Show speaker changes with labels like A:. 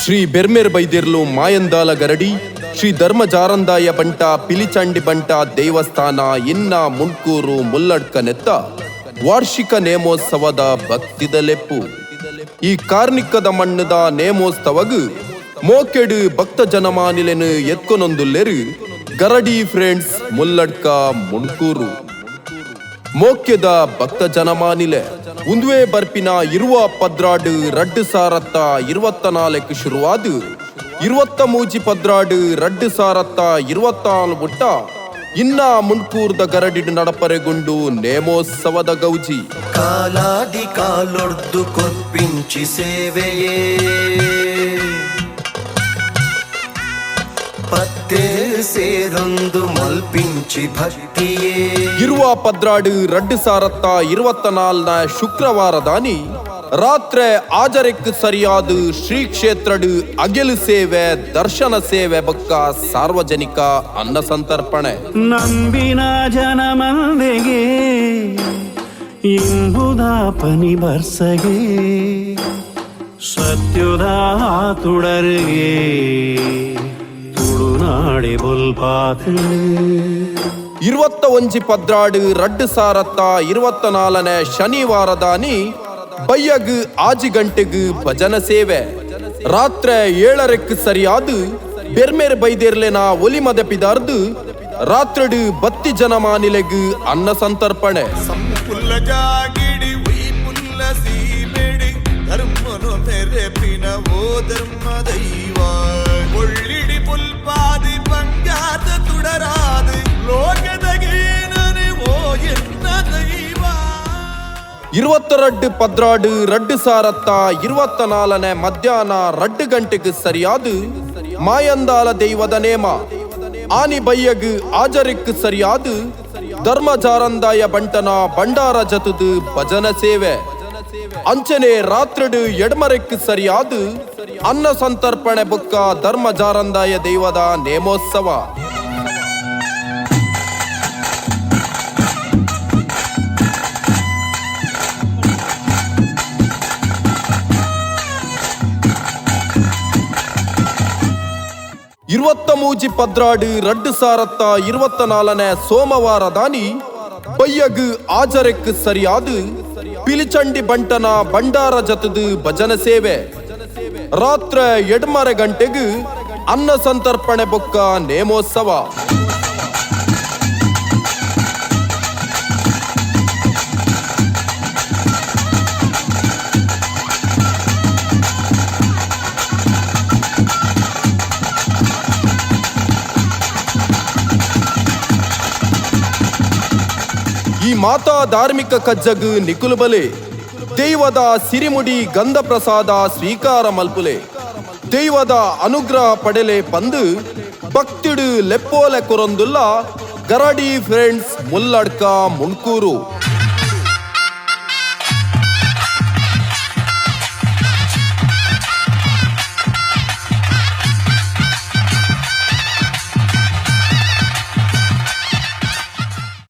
A: ಶ್ರೀ ಬೆರ್ಮೇರ್ ಬೈದಿರ್ಲು ಮಾಯಂದಾಲ ಗರಡಿ, ಶ್ರೀ ಧರ್ಮ ಜಾರಂದಾಯ ಬಂಟ, ಪಿಲಿಚಾಂಡಿ ಬಂಟ ದೇವಸ್ಥಾನ, ಇನ್ನ ಮುಣ್ಕೂರು ಮುಲ್ಲಡ್ಕ ನೆತ್ತ ವಾರ್ಷಿಕ ನೇಮೋತ್ಸವದ ಭಕ್ತಿದ ಲೆಪ್ಪು ಈ ಕಾರ್ಣಿಕದ ಮಣ್ಣದ ನೇಮೋತ್ಸವಗ್ ಮೋಕೆಡು ಭಕ್ತ ಜನಮಾನಿಲೆನು ಎತ್ಕೊನೊಂದುಲ್ಲೆರು ಗರಡಿ ಫ್ರೆಂಡ್ಸ್ ಮುಲ್ಲಡ್ಕ ಮುನ್ಕೂರು ಮೋಕ್ಯದ ಭಕ್ತ ಜನಮಾನಿಲೆ. ಉಂದುವೆ ಬರ್ಪಿನ ಇರುವ ಪದ್ರಾಡು ರಡ್ಡು ಸಾರತ್ತ ಇರುವತ್ತ ನಾಲ್ಕು ಶುರುವಾದು. ಇರುವತ್ತ ಮೂಜಿ ಪದ್ರಾಡು ರಡ್ಡು ಸಾರತ್ತ ಇರುವತ್ತಾಲ್ ಬುಟ್ಟ ಇನ್ನ ಮುನ್ಕೂರ್ದ ಗರಡಿಡು ನಡಪರೆಗುಂಡು ನೇಮೋತ್ಸವದ ಗೌಜಿ.
B: ಕಾಲಾದಿ ಕಾಲೊಡ್ದು ಕೊಪ್ಪಿಂಚಿ ಸೇವೆಯೇ.
A: ಇರುವ ಪದ್ರಾಡು ರಡ್ಡು ಸಾರತ್ತ ಇರುವತ್ತ ನಾಲ್ನ ಶುಕ್ರವಾರದಾನಿ ರಾತ್ರೆ ಆಜರೆಕ್ ಸರಿಯಾದ ಶ್ರೀ ಕ್ಷೇತ್ರಡು ಅಗೆಲು ಸೇವೆ ದರ್ಶನ ಸೇವೆ ಬಕ್ಕ ಸಾರ್ವಜನಿಕ ಅನ್ನ ಸಂತರ್ಪಣೆ.
C: ನಂಬಿನ ಜನ ಮಂದಿಗೆ ಪನಿ ಬರ್ಸಗೆ ಸತ್ಯುದ ತುಡರಿಗೆ
A: ಇರುವತ್ತ ಒಂಜಿ ಪದ್ರಾಡು ರಡ್ಡು ಸಾರತ್ತ ಇರುವತ್ತ ನಾಲ್ನೇ ಶನಿವಾರದಾನಿ ಬಯ್ಯಗ್ ಆಜಿ ಗಂಟೆಗ್ ಭಜನ ಸೇವೆ. ರಾತ್ರೆ ಏಳರಕ್ಕೆ ಸರಿಯಾದ ಬೆರ್ಮೇರ್ ಬೈದೇರ್ಲೆನ ಒಲಿ ಮದಪಿದಾರ್ದು ರಾತ್ರಡು ಬತ್ತಿ ಜನ ಮಾನಿಲೆಗ್ ಅನ್ನ ಸಂತರ್ಪಣೆ.
D: ಧರ್ಮನು ಮೆರೆಪಿನ ಓ ಧರ್ಮ
A: ಇರುವತ್ತ ರಡ್ಡು ಪದ್ರಾಡು, ರಡ್ಡು ಸಾರತ್ತ ಇರುವತ್ತ ನಾಲ್ನೇ ಮಧ್ಯಾಹ್ನ ರಡ್ಡು ಗಂಟೆಗೆ ಸರಿಯಾದು? ಮಾಯಂದಾಲ ದೈವದ ನೇಮ. ಆನಿ ಬಯ್ಯಗ್ ಆಜರಿಕ್ ಸರಿಯಾದು? ಧರ್ಮ ಜಾರಂದಾಯ ಬಂಟನ ಭಂಡಾರ ಜತುದ್ ಭಜನ ಸೇವೆ. ಅಂಚನೆ ರಾತ್ರಿಡು ಎಡ್ಮರೆಕ್ ಸರಿಯಾದು? ಅನ್ನ ಸಂತರ್ಪಣೆ ಬುಕ್ಕ ಧರ್ಮ ಜಾರಂದಾಯ ದೈವದ ನೇಮೋತ್ಸವ. ಇರುವತ್ತ ಮೂಜಿ ರಡ್ ಸಾರತ್ತ ಇರುವತ್ತ ನಾಲ್ನೇ ಸೋಮವಾರದಾನಿ ಬಯ್ಯಗ್ ಆಜರೆಕ್ ಸರಿಯಾದ ಪಿಲಿಚಂಡಿ ಬಂಟನ ಭಂಡಾರ ಜತದು ಭಜನ ಸೇವೆ. ರಾತ್ರ ಎಡ್ಮರೆ ಗಂಟೆಗ್ ಅನ್ನ ಸಂತರ್ಪಣೆ ಬೊಕ್ಕ ನೇಮೋತ್ಸವ. ಈ ಮಾತಾ ಧಾರ್ಮಿಕ ಕಜ್ಜಗ್ ನಿಕುಲು ಬಲೆ, ದೈವದ ಸಿರಿಮುಡಿ ಗಂಧ ಪ್ರಸಾದ ಸ್ವೀಕಾರ ಮಲ್ಪುಲೆ, ದೈವದ ಅನುಗ್ರಹ ಪಡೆಲೆ ಪಂದು ಭಕ್ತಿಡು ಲೆಪ್ಪೋಲೆ ಕೊರೊಂದುಲ್ಲ ಗರಡಿ ಫ್ರೆಂಡ್ಸ್ ಮುಲ್ಲಡ್ಕ ಮುನ್ಕೂರು